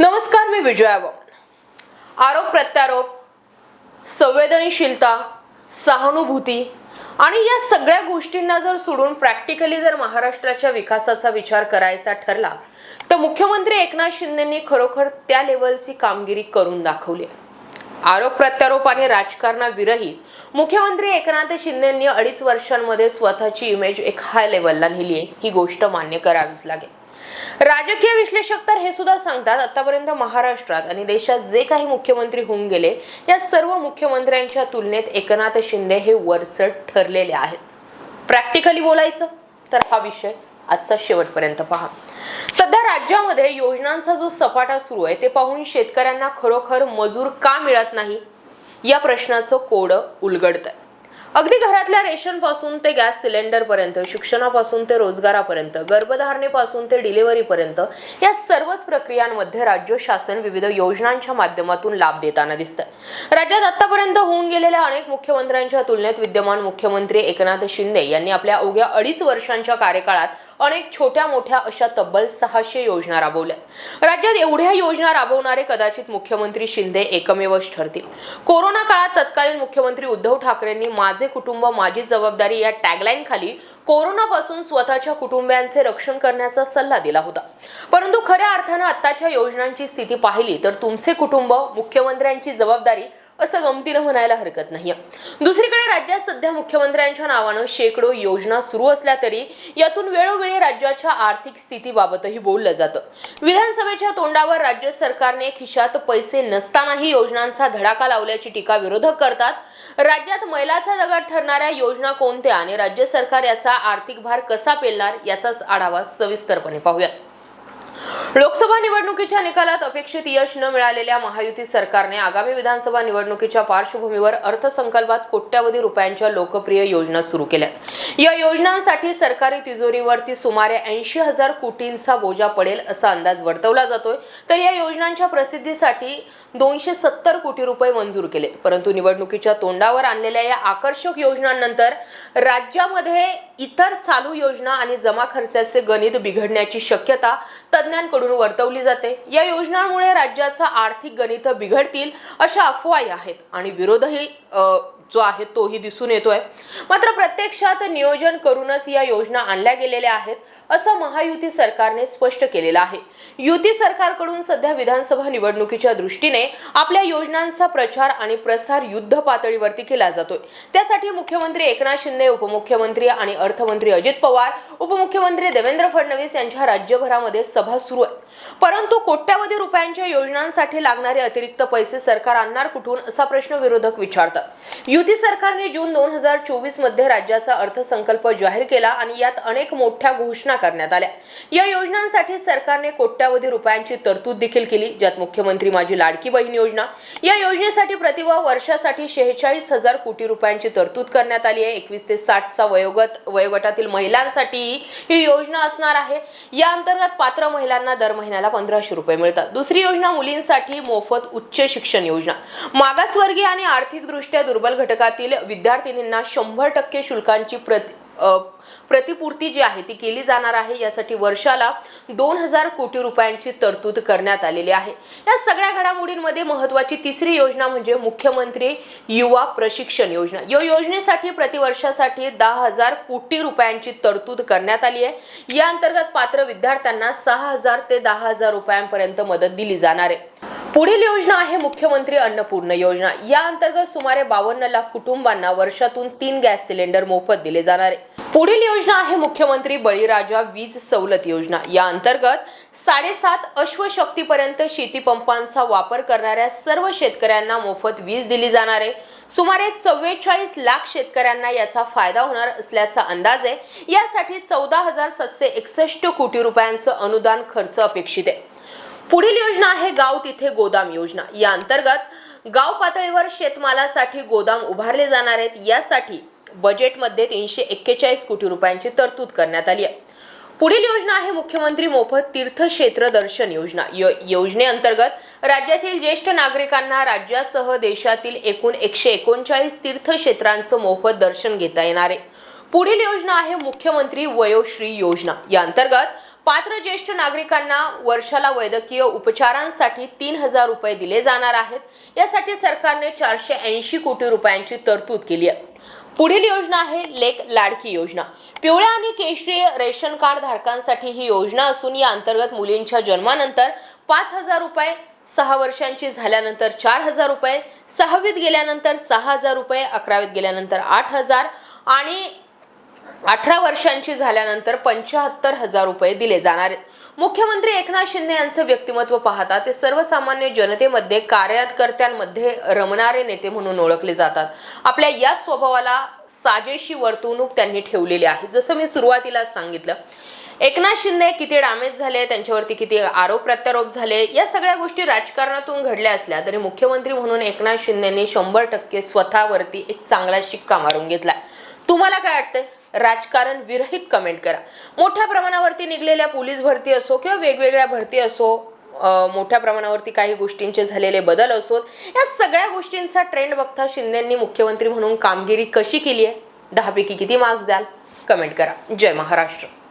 नमस्कार मी विजया आरोप प्रत्यारोप संवेदनशीलता सहानुभूती आणि या सगळ्या गोष्टींना जर सोडून प्रॅक्टिकली जर महाराष्ट्राच्या विकासाचा विचार करायचा ठरला तर मुख्यमंत्री एकनाथ शिंदेंनी खरोखर त्या लेवलची कामगिरी करून दाखवली आहे. आरोप प्रत्यारोप आणि राजकारणाविरहित मुख्यमंत्री एकनाथ शिंदेंनी अडीच वर्षांमध्ये स्वतःची इमेज एक हाय लेवलला नेली आहे. ही गोष्ट मान्य करावीच लागेल. राजकीय विश्लेषक तर हे सुद्धा सांगतात आतापर्यंत महाराष्ट्रात आणि देशात जे काही मुख्यमंत्री होऊन गेले या सर्व मुख्यमंत्र्यांच्या तुलनेत एकनाथ शिंदे हे वरचढ ठरलेले आहेत. प्रॅक्टिकली बोलायचं तर हा विषय आजचा शेवटपर्यंत पहा. सध्या राज्यामध्ये योजनांचा जो सपाटा सुरू आहे ते पाहून शेतकऱ्यांना खरोखर मजूर का मिळत नाही या प्रश्नाचं कोडं उलगडत अगदी घरातल्या रेशनपासून ते गॅस सिलेंडर पर्यंत शिक्षणापासून ते रोजगारापर्यंत गर्भधारणेपासून ते डिलिव्हरीपर्यंत या सर्वच प्रक्रियांमध्ये राज्य शासन विविध योजनांच्या माध्यमातून लाभ देताना दिसतं राज्यात आतापर्यंत होऊन गेलेल्या अनेक मुख्यमंत्र्यांच्या तुलनेत विद्यमान मुख्यमंत्री एकनाथ शिंदे यांनी आपल्या अवघ्या अडीच वर्षांच्या कार्यकाळात अनेक छोट्या मोठ्या अशा तब्बल सहाशे योजना राबवल्या. राज्यात एवढ्या योजना राबवणारे कदाचित मुख्यमंत्री शिंदे एकमेवच ठरतील. कोरोना काळात तत्कालीन मुख्यमंत्री उद्धव ठाकरेंनी माझे कुटुंब माझी जबाबदारी या टॅगलाईन खाली कोरोनापासून स्वतःच्या कुटुंबियांचे रक्षण करण्याचा सल्ला दिला होता. परंतु खऱ्या अर्थानं आत्ताच्या योजनांची स्थिती पाहिली तर तुमचे कुटुंब मुख्यमंत्र्यांची जबाबदारी असं गमतीनं म्हणायला हरकत नाही दुसरीकडे राज्यात सध्या मुख्यमंत्र्यांच्या नावानं शेकडो योजना सुरू असल्या तरी यातून वेळोवेळी राज्याच्या आर्थिक स्थितीबाबतही बोललं जातं. विधानसभेच्या तोंडावर राज्य सरकारने खिशात पैसे नसतानाही योजनांचा धडाका लावल्याची टीका विरोधक करतात. राज्यात मैलाचा दगड ठरणाऱ्या योजना कोणत्या आणि राज्य सरकार याचा आर्थिक भार कसा पेलणार याचाच आढावा सविस्तरपणे पाहूयात. लोकसभा निवडणुकीच्या निकालात अपेक्षित यश न मिळालेल्या महायुती सरकारने आगामी विधानसभा निवडणुकीच्या पार्श्वभूमीवर अर्थसंकल्पात कोट्यवधी रुपयांच्या लोकप्रिय योजना सुरू केल्यात. या योजनांसाठी सरकारी तिजोरीवरती सुमारे ऐंशी हजार कोटींचा बोजा पडेल असा अंदाज वर्तवला जातोय. तर या योजनांच्या प्रसिद्धीसाठी दोनशे सत्तर कोटी रुपये मंजूर केले. परंतु निवडणुकीच्या तोंडावर आणलेल्या या आकर्षक योजनांनंतर राज्यामध्ये इतर चालू योजना आणि जमा खर्चाचे गणित बिघडण्याची शक्यता तज्ज्ञांकडून वर्तवली जाते. या योजनांमुळे राज्याचं आर्थिक गणित बिघडतील अशा अफवाही आहेत आणि विरोधही जो आहे तोही दिसून येतोय. मात्र प्रत्यक्षात नियोजन करूनच या योजना आणल्या गेलेल्या आहेत असं महायुती सरकारने स्पष्ट केलेलं आहे. युती सरकारकडून सध्या विधानसभा निवडणुकीच्या दृष्टीने आपल्या योजनांचा प्रचार आणि प्रसार युद्ध पातळीवरती केला जातोय. त्यासाठी मुख्यमंत्री एकनाथ शिंदे उपमुख्यमंत्री आणि अर्थमंत्री अजित पवार उपमुख्यमंत्री देवेंद्र फडणवीस यांच्या राज्यभरामध्ये सभा सुरू परंतु कोट्यावधी रुपयांच्या योजनांसाठी लागणारे अतिरिक्त पैसे सरकार आणणार कुठून असा प्रश्न विरोधक विचारतात. युती सरकारने जून दोन हजार चोवीसमध्ये राज्याचा अर्थसंकल्प जाहीर केला आणि यात अनेक मोठ्या घोषणा करण्यात आल्या. या योजनांसाठी सरकारने कोट्यावधी रुपयांची तरतूद देखील केली ज्यात मुख्यमंत्री माझी लाडकी बहीण योजना. या योजनेसाठी प्रतिभा वर्षासाठी शेहेचाळीस हजार कोटी रुपयांची तरतूद करण्यात आली आहे. एकवीस ते साठचा वयोगट वयोगटातील महिलांसाठी ही योजना असणार आहे. या अंतर्गत पात्र महिलांना दर महिन्याला पंधराशे रुपये मिळतात. दुसरी योजना मुलींसाठी मोफत उच्च शिक्षण योजना. मागासवर्गीय आणि आर्थिकदृष्ट्या दुर्बल घटकातील विद्यार्थिनींना शंभर टक्के शुल्कांची प्रति प्रतिपूर्ती जी आहे ती केली जाणार आहे. यासाठी वर्षाला दोन हजार कोटी रुपयांची तरतूद करण्यात आलेली आहे. या सगळ्या घडामोडींमध्ये महत्वाची तिसरी योजना म्हणजे मुख्यमंत्री युवा प्रशिक्षण योजना. या योजनेसाठी प्रतिवर्षासाठी दहा हजार कोटी रुपयांची तरतूद करण्यात आली आहे. या अंतर्गत पात्र विद्यार्थ्यांना सहा हजार ते दहा हजार रुपयांपर्यंत मदत दिली जाणार आहे. पुढील योजना आहे मुख्यमंत्री अन्नपूर्ण योजना. या अंतर्गत सुमारे बावन्न लाख कुटुंबांना वर्षातून तीन गॅस सिलेंडर मोफत दिले जाणार आहे. पुढील योजना आहे मुख्यमंत्री बळीराजा वीज सवलत योजना. या अंतर्गत साडेसात अश्वशक्तीपर्यंत शेती पंपांचा वापर करणाऱ्या सर्व शेतकऱ्यांना मोफत वीज दिली जाणार आहे. सुमारे चव्वेचाळीस लाख शेतकऱ्यांना याचा फायदा होणार असल्याचा अंदाज आहे. यासाठी चौदा हजार सातशे एकसष्ट कोटी रुपयांचं अनुदान खर्च अपेक्षित आहे. पुढील योजना आहे गाव तिथे गोदाम योजना. या अंतर्गत गाव पातळीवर शेतमालासाठी गोदाम उभारले जाणार आहेत. यासाठी बजेटमध्ये तीनशे एक्केचाळीस कोटी रुपयांची तरतूद करण्यात आली आहे. पुढील योजना आहे मुख्यमंत्री मोफत तीर्थक्षेत्र दर्शन योजना. यो योजनेअंतर्गत राज्यातील ज्येष्ठ नागरिकांना राज्यासह देशातील एकूण एकशे एकोणचाळीस तीर्थक्षेत्रांचं मोफत दर्शन घेता येणार आहे. पुढील योजना आहे मुख्यमंत्री वयोश्री योजना. या अंतर्गत पात्र ज्येष्ठ नागरिकांना वर्षाला वैद्यकीय उपचारांसाठी तीन हजार रुपये दिले जाणार आहेत. यासाठी सरकारने चारशे ऐंशी कोटी रुपयांची तरतूद केली आहे. पुढील योजना आहे लेक लाडकी योजना. पिवळ्या आणि केशरी रेशन कार्ड धारकांसाठी ही योजना असून या अंतर्गत मुलींच्या जन्मानंतर पाच हजार रुपये सहा वर्षांची झाल्यानंतर चार हजार रुपये सहावीत गेल्यानंतर सहा हजार रुपये अकरावीत गेल्यानंतर आठ हजार आणि अठरा वर्षांची झाल्यानंतर पंच्याहत्तर हजार रुपये दिले जाणार आहेत. मुख्यमंत्री एकनाथ शिंदे यांचं व्यक्तिमत्व पाहता ते सर्वसामान्य जनतेमध्ये कार्यकर्त्यांमध्ये रमणारे नेते म्हणून ओळखले जातात. आपल्या या स्वभावाला साजेशी वर्तवणूक त्यांनी ठेवलेली आहे. जसं मी सुरुवातीला सांगितलं एकनाथ शिंदे किती डॅमेज झाले त्यांच्यावरती किती आरोप प्रत्यारोप झाले या सगळ्या गोष्टी राजकारणातून घडल्या असल्या तरी मुख्यमंत्री म्हणून एकनाथ शिंदेनी शंभर टक्के स्वतःवरती एक चांगला शिक्का मारून घेतला तुम्हाला काय वाटतंय? राजकारण विरहित कमेंट करा. मोठ्या प्रमाणावरती निघलेल्या पोलीस भरती असो किंवा वेगवेगळ्या भरती असो मोठ्या प्रमाणावरती काही गोष्टींचे झालेले बदल असोत या सगळ्या गोष्टींचा ट्रेंड बघता शिंदेंनी मुख्यमंत्री म्हणून कामगिरी कशी केली आहे? दहापैकी किती मार्क्स द्याल? कमेंट करा. जय महाराष्ट्र.